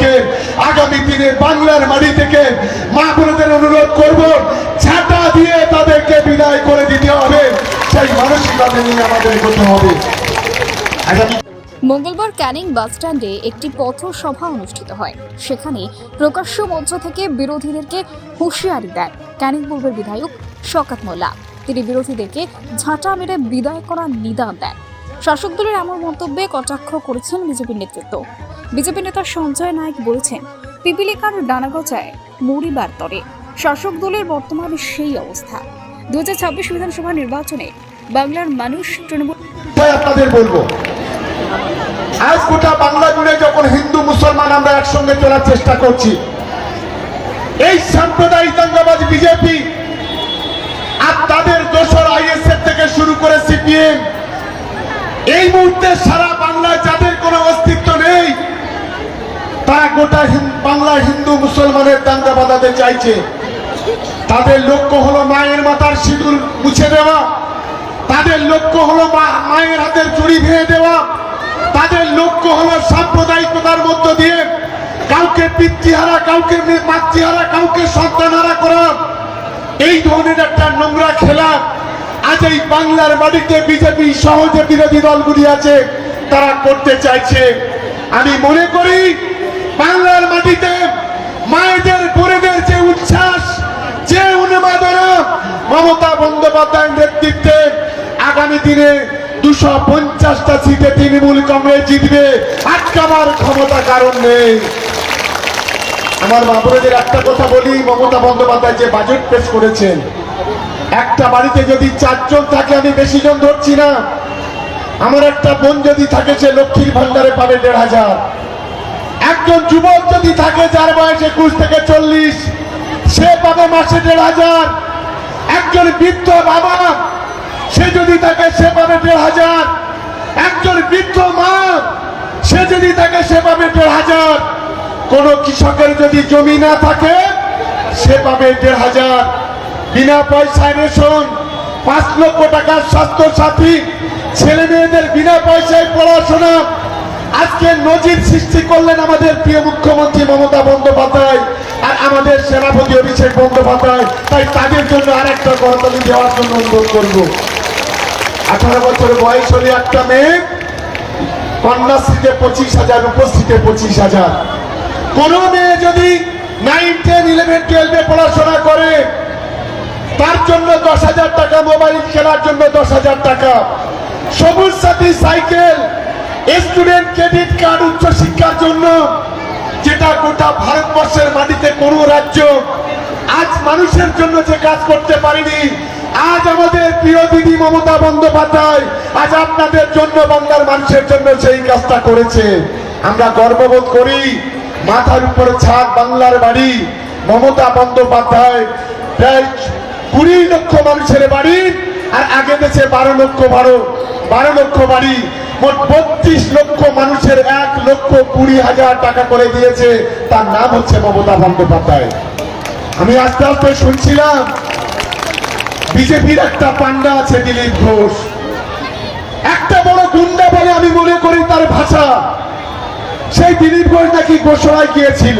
গুলোকে আগামী দিনে বাংলার মাটি থেকে মা বোনদের অনুরোধ করব ছাটা দিয়ে তাদেরকে বিদায় করে দিতে হবে। সেই মানসিকতা নিয়ে আমাদের এগোতে হবে। মঙ্গলবার ক্যানিং বাসস্ট্যান্ডে একটি পথসভা অনুষ্ঠিত হয়। সেখানে প্রকাশ্য মঞ্চ থেকে বিরোধীদেরকে হুঁশিয়ারি দেন ক্যানিং পূর্বের বিধায়ক শকাত মোল্লা। তিনি বিরোধীদেরকে ঝাঁটা মেরে বিদায় করার নিদান দেন। শাসক দলের এমন মন্তব্যে কটাক্ষ করেছেন বিজেপির নেতৃত্ব। বিজেপি নেতা সঞ্জয় নায়ক বলেছেন, পিপিলিকার ডানাগজায় মরিবার তরে। শাসক দলের বর্তমানে সেই অবস্থা। দু হাজার ছাব্বিশ বিধানসভা নির্বাচনে বাংলার মানুষ তৃণমূল আপনাদের বলব। আজ গোটা বাংলা জুড়ে যখন হিন্দু, মুসলমান আমরা একসঙ্গে চলার চেষ্টা করছি, এই সাম্প্রদায়িক দাঙ্গাবাজ বিজেপি আর তাদের দোসর আইএসএফ থেকে শুরু করে সিপিএম, এই মুহূর্তে সারা বাংলায় যাদের কোনো অস্তিত্ব নেই গোটা বাংলার হিন্দু মুসলমানের দাঙ্গা বাঁধাতে চাইছে। তাদের লক্ষ্য হলো মায়ের মাথার সিঁদুর মুছে দেওয়া। তাদের লক্ষ্য হলো মায়ের হাতের চুরি ভেঙে দেওয়া। তাদের লক্ষ্য হলো সাম্প্রদায়িকতার মধ্য দিয়ে কাউকে পিতৃহারা, কাউকে মাতৃহারা, কাউকে সন্তানহারা করা। এই ধরনের একটা নোংরা খেলা আজ এই বাংলার মাটিতে বিজেপি সহজে বিরোধী দলগুলি আছে, তারা করতে চাইছে। আমি মনে করি বাংলার মাটিতে মায়েদের, বোনেদের যে উচ্ছ্বাস, যে উন্মাদনা, মমতা বন্দ্যোপাধ্যায়ের নেতৃত্বে আগামী দিনে দুশো পঞ্চাশটা সিটে তৃণমূল কংগ্রেস জিতবে। আটকাবার ক্ষমতা কারণ নেই। আমার বাবুরাদের একটা কথা বলি, মমতা বন্দ্যোপাধ্যায় যে বাজেট পেশ করেছেন, একটা বাড়িতে যদি চারজন থাকে, আমি বেশি জন ধরছি না। আমার একটা বোন যদি থাকে, সে লক্ষ্মীর ভান্ডারে পাবে দেড় হাজার। একজন যুবক যদি থাকে, যার বয়স একুশ থেকে চল্লিশ, সে পাবে মাসে দেড় হাজার। একজন বৃদ্ধ বাবা, সে যদি থাকে, সে পাবে দেড় হাজার। একজন বৃদ্ধ মা, সে যদি থাকে, সে পাবে দেড় হাজার। কোন কৃষকের যদি জমি না থাকে, সে পাবে দেড় হাজার। বিনা পয়সায় রেশন, পাঁচ লক্ষ টাকার স্বাস্থ্য সাথী ছেলে মেয়েদের বিনা পয়সায় পড়াশোনা আজকে নজির সৃষ্টি করলেন আমাদের প্রিয় মুখ্যমন্ত্রী মমতা বন্দ্যোপাধ্যায় আর আমাদের সেনাপতি অভিষেক বন্দ্যোপাধ্যায়। তাই তাদের জন্য আর একটা করতালি দেওয়ার জন্য অনুরোধ করব। আঠারো বছর বয়স হলে একটা মেয়ে, কন্যাশ্রীতে পঁচিশ হাজার, উপস্থিতে পঁচিশ হাজার। কোন মেয়ে যদি নাইন টেন ইলেভেন টুয়েলভে পড়াশোনা করে, তার জন্য দশ হাজার টাকা, মোবাইল কেনার জন্য দশ হাজার টাকা। সবুজ সাথী সাইকেল স্টুডেন্ট ক্রেডিট কার্ড উচ্চ শিক্ষার জন্য, যেটা গোটা ভারতবর্ষের মাটিতে কোন রাজ্য আজ মানুষের জন্য যে কাজ করতে পারেনি, আজ আমাদের প্রিয় দিদি মমতা বন্দ্যোপাধ্যায় আজ আপনাদের জন্য বাংলার মানুষের জন্য সেই কাজটা করেছে। আমরা গর্ববোধ করি, মাথার উপরে ছাদ বাংলার বাড়ি, মমতা বন্দ্যোপাধ্যায় প্রায় কুড়ি লক্ষ মানুষের বাড়ি, আর আগে দেশে বারো লক্ষ বারো বারো লক্ষ বাড়ি মোট লক্ষ মানুষের এক লক্ষ কুড়ি হাজার টাকা করে দিয়েছে। তার নাম হচ্ছে মমতা বন্দ্যোপাধ্যায়। আমি আস্তে আস্তে শুনছিলাম, বিজেপির একটা পান্ডা আছে দিলীপ ঘোষ। একটা বড় গুন্ডা বলে আমি মনে করি তার ভাষা। সেই দিলীপ ঘোষ নাকি গোসরায় গিয়েছিল।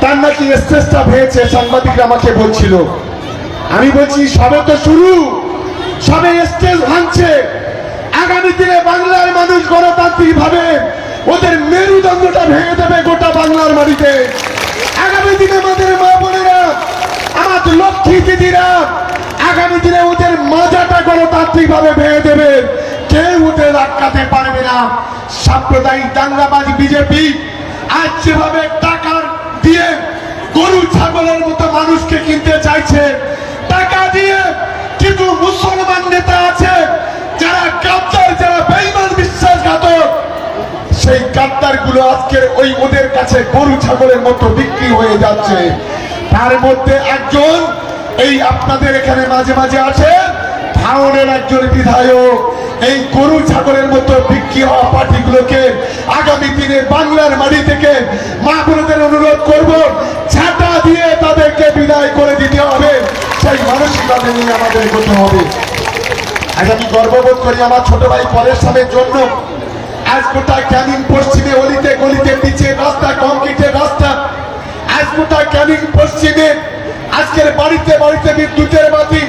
তার নাকি স্টেজটা ভেঙেছে সাংবাদিকরা আমাকে বলছিল। আমি বলছি, সবে তো শুরু, সবে স্টেজ ভাঙছে। আগামী দিনে বাংলার মানুষ গণতান্ত্রিক ভাবে ওদের মেরুদণ্ডটা ভেঙে দেবে গোটা বাংলার মাটিতে। আগামী দিনে আমাদের মা বোনেরা, আমার লক্ষ্মী দিদিরা, আগামী দিনে ওদের মাজাটা গণতান্ত্রিক ভাবে ভেঙে দেবে। কেউ ওদের আটকাতে পারবে না। সাম্প্রদায়িক দাঙ্গাবাজ বিজেপি আজ যেভাবে টাকা দিয়ে গরু, ছাগলের মতো মানুষকে কিনতে চাইছে, টাকা দিয়ে কিন্তু মুসলমান নেতা আছে যারা গাদ্দার যারা বেইমান বিশ্বাসঘাতক সেই গাদ্দার গুলো আজকে ওই ওদের কাছে গরু, ছাগলের মতো বিক্রি হয়ে যাচ্ছে। তার মধ্যে একজন, এই আপনাদের এখানে মাঝে মাঝে আছে ভাঙনের একজন বিধায়ক। এই গরু, ছাগলের মতো বিক্রি হওয়া পার্টিগুলোকে আগামী দিনে বাংলার মাটি থেকে মা বোনদের অনুরোধ করব ছাতা দিয়ে তাদেরকে বিদায় করে দিতে হবে। সেই মানসিকতা নিয়ে আমাদের এগোতে হবে। আজ আমি গর্ববোধ করি আমার ছোট ভাই পরের সামের জন্য। আজকুটা ক্যানিং পশ্চিমে অলিতে গলিতে পিছিয়ে রাস্তা কংক্রিটের রাস্তা আজকুটা ক্যানিং পশ্চিমে আজকের বাড়িতে বাড়িতে বিদ্যুতের বাতি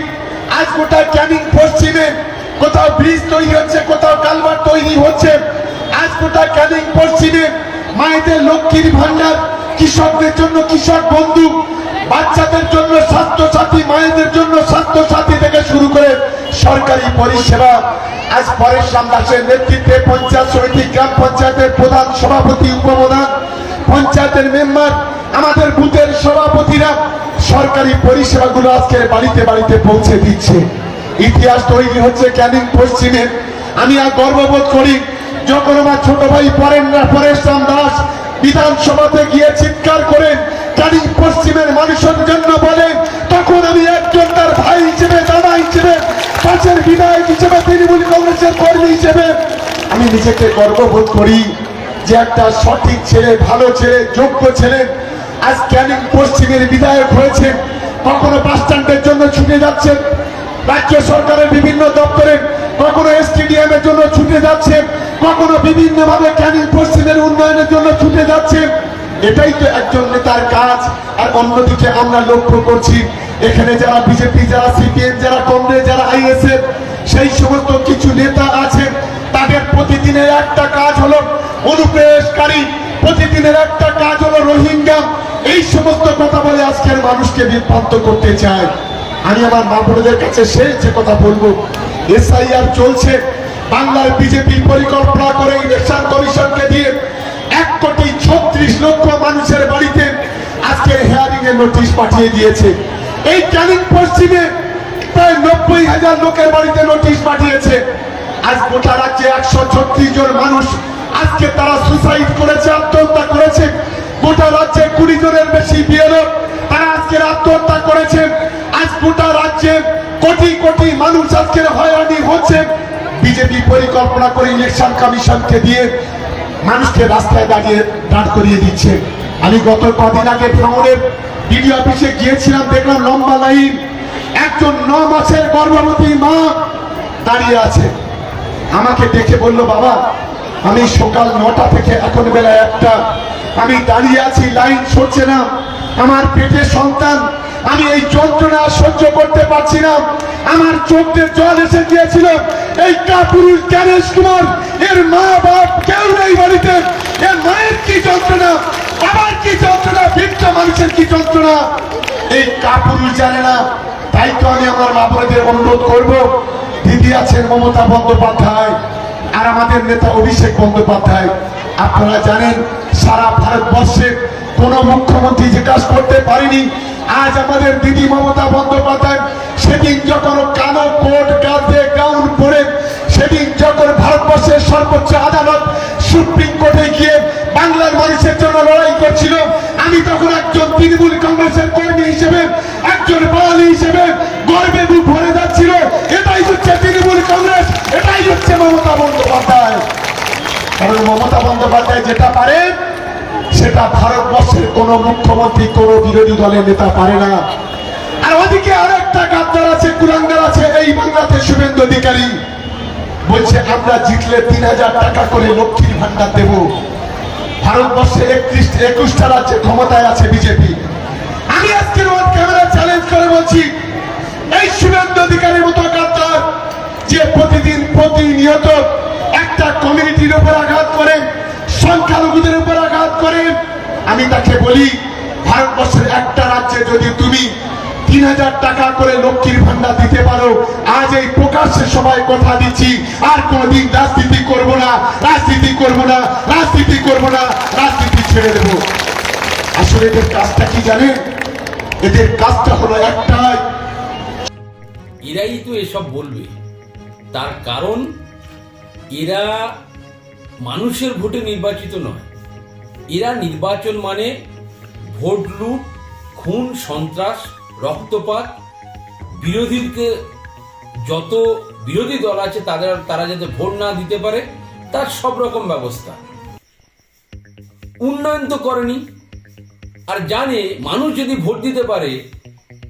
গোটা ক্যানিং পশ্চিমে কোথাও ব্রিজ তৈরি হচ্ছে, কোথাও কালভার তৈরি হচ্ছে। আজকুটা ক্যানিং পশ্চিমে মায়েদের লক্ষ্মীর ভান্ডার কৃষকদের জন্য কৃষক বন্ধু, বাচ্চাদের জন্য স্বাস্থ্যসাথী, মায়েদের জন্য স্বাস্থ্য সরকারি পরিষেবা। আজ পরেশ রাম দাসের নেতৃত্বে পঞ্চায়েত সমিতি, গ্রাম পঞ্চায়েতের প্রধান সভাপতি, উপপ্রধান পঞ্চায়েতের মেম্বার, আমাদের বুথের সভাপতিরা সরকারি পরিষেবাগুলো আজকে বাড়িতে বাড়িতে পৌঁছে দিচ্ছে। ইতিহাস তৈরি হচ্ছে ক্যানিং পশ্চিমে। আমি আর গর্ববোধ করি, যখন আমার ছোট ভাই পরেন পরেশ রাম দাস বিধানসভাতে গিয়ে চিৎকার করেন, ক্যানিং পশ্চিমের মানুষের জন্য বলেন তখন আমি একজন তার ভাই হিসেবে দাদা হিসেবে, পাশের বিধায়ক হিসেবে কংগ্রেসের কর্মী হিসেবে আমি নিজেকে গর্ববোধ করি যে একটা সঠিক ছেলে, ভালো ছেলে, যোগ্য ছেলে পশ্চিমের বিধায়ক হয়েছে। কখনো বাস স্ট্যান্ডের জন্য ছুটে যাচ্ছে রাজ্য সরকারের বিভিন্ন দপ্তরে কখনো স্টেডিয়াম এর জন্য ছুটে যাচ্ছে কখনো বিভিন্ন ভাবে ক্যানিং পশ্চিমের উন্নয়নের জন্য ছুটে যাচ্ছে এটাই তো একজন নেতার কাজ। আর অন্যদিকে আমরা লক্ষ্য করছি এখানে যারা বিজেপি, যারা সিপিএম, যারা কংগ্রেস, যারা আইএসএফ, সেই সমস্ত কিছু নেতা আছেন, তাদের প্রতিদিনের একটা কাজ হলো অনুপ্রবেশকারী। প্রতিদিনের একটা কাজ হলো রোহিঙ্গা। এই সমস্ত কথা বলে আজকের মানুষকে বিভ্রান্ত করতে চায়। আমি আমার মা বোনদের কাছে সেই যে কথা বলব, এসআইআর চলছে। বাংলার বিজেপি পরিকল্পনা করে ইলেকশন কমিশনকে দিয়ে এক কোটি ছত্রিশ লক্ষ মানুষের বাড়িতে আজকে হেয়ারিং এর নোটিশ পাঠিয়ে দিয়েছে। এই ক্যানিং পশ্চিমে প্রায় নব্বই হাজার লোকের বাড়িতে নোটিশ পাঠিয়েছে। আজ গোটা রাজ্যে একশো ছত্রিশ জন মানুষ আজকে তারা সুসাইড করেছে, আত্মহত্যা করেছে। গোটা রাজ্যে কুড়ি জনের বেশি বিএলও তারা আজকের আত্মহত্যা করেছে। আজ গোটা রাজ্যে কোটি কোটি মানুষ আজকের হয়রানি হচ্ছে। বিজেপি পরিকল্পনা করে ইলেকশন কমিশনকে দিয়ে মানুষকে রাস্তায় দাঁড়িয়ে দাঁড় করিয়ে দিচ্ছে। আমি গত কদিন আগে ভাঙড়ের বিডিও অফিসে গিয়েছিলাম, দেখলাম লম্বা লাইন। একজন ন মাসের গর্ভবতী মা দাঁড়িয়ে আছে। আমাকে দেখে বলল, বাবা, আমি সকাল নটা থেকে এখন বেলা একটা। আমি দাঁড়িয়ে আছি, লাইন সরছে না। আমার পেটে সন্তান, আমি এই যন্ত্রণা সহ্য করতে পারছি না। আমার চোখে জল এসে গিয়েছিল। এই কাপুরুষ জ্ঞানেশ কুমার, এর মা বাপ কেউ নেই বাড়িতে। এর মায়ের কি যন্ত্রণা? বাবার কি যন্ত্রণা? বৃদ্ধ মানুষের কি যন্ত্রণা? এই কাপুরুষ জানে না। তাই তো আমি আমার মা বোনদের অনুরোধ করব, দিদি আছেন মমতা বন্দ্যোপাধ্যায় আর আমাদের নেতা অভিষেক বন্দ্যোপাধ্যায়। আপনারা জানেন, সারা ভারতবর্ষে কোন মুখ্যমন্ত্রী যে কাজ করতে পারেনি, আজ আমাদের দিদি মমতা বন্দ্যোপাধ্যায় সেদিন যখন কালো কোট গাছে গাউন পরে, সেদিন যখন ভারতবর্ষের সর্বোচ্চ আদালত সুপ্রিম কোর্টে গিয়ে বাংলার মানুষের জন্য লড়াই করছিল। আমি তখন একজন তৃণমূল কংগ্রেসের কর্মী হিসেবে, একজন বাঙালি হিসেবে গর্বে বুক ভরে যাচ্ছিল। এটাই হচ্ছে তৃণমূল কংগ্রেস, এটাই হচ্ছে মমতা বন্দ্যোপাধ্যায়। কারণ মমতা বন্দ্যোপাধ্যায় যেটা পারে, সেটা ভারতবর্ষের কোন মুখ্যমন্ত্রী, কোন বিরোধী দলের নেতা পারে না। আর ওদিকে আরেকটা গাদ্দার আছে, কুলাঙ্গার আছে, এই বাংলাতে শুভেন্দু অধিকারী। বলছে, আমরা জিতলে তিন হাজার টাকা করে লক্ষ্মীর ভান্ডার দেব। ভারতবর্ষে একত্রিশ, একুশটা রাজ্যে ক্ষমতায় আছে বিজেপি। আমি আজকের ক্যামেরা চ্যালেঞ্জ করে বলছি, এই শুভেন্দু অধিকারের মতো গাদ্দার যে প্রতিদিন প্রতিনিয়ত একটা কমিউনিটির উপর আঘাত করেন সংখ্যালঘুদের উপর আঘাত করেন আমি তাকে বলি, ভারতবর্ষের একটা রাজ্যে যদি তুমি টাকা করে লক্ষ্মীর দিতে পারো। আজ এই প্রকাশ্যে সবাই কথা দিচ্ছি, আর রাজনীতি করব না, রাজনীতি করব না, রাজনীতি করব না, রাজনীতি ছেড়ে দেব। আসলে এদের কাজটা কি এদের কাজটা হলো একটাই। এরাই তো এসব বলবে। তার কারণ, এরা মানুষের ভোটে নির্বাচিত নয়। এরা নির্বাচন মানে ভোট লুট, খুন, সন্ত্রাস রক্তপাত, বিরোধীকে যত বিরোধী দল আছে তাদের তারা যাতে ভোট না দিতে পারে, তার সব রকম ব্যবস্থা। উন্নয়ন তো করেনি। আর জানে মানুষ যদি ভোট দিতে পারে,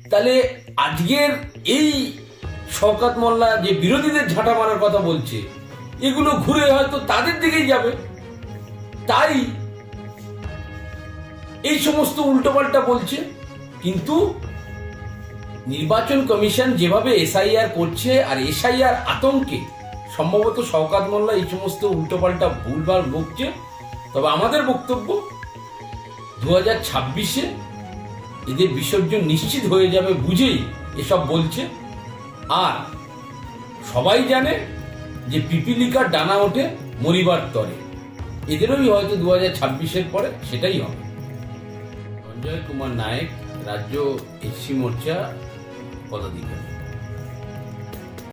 তাহলে আজকের এই শওকাত মোল্লা যে বিরোধীদের ঝাঁটা মারার কথা বলছে, এগুলো ঘুরে হয়তো তাদের দিকেই যাবে। তাই এই সমস্ত উল্টোপাল্টা বলছে। কিন্তু নির্বাচন কমিশন যেভাবে এসআইআর করছে আর এসআইআর আতঙ্কে, সম্ভবত শওকাত মোল্লা এই সমস্ত উল্টোপাল্টা ভুলভাল বকছে, তবে আমাদের বক্তব্য দু হাজার ছাব্বিশে এদের বিসর্জন নিশ্চিত হয়ে যাবে বুঝেই এসব বলছে। আর সবাই জানে যে পিপিলিকার ডানা ওঠে মরিবার তরে। এদেরই হয়তো দু হাজার ছাব্বিশের পরে সেটাই হবে। সঞ্জয় কুমার নায়েক, রাজ্য এসসি মোর্চা 或者你可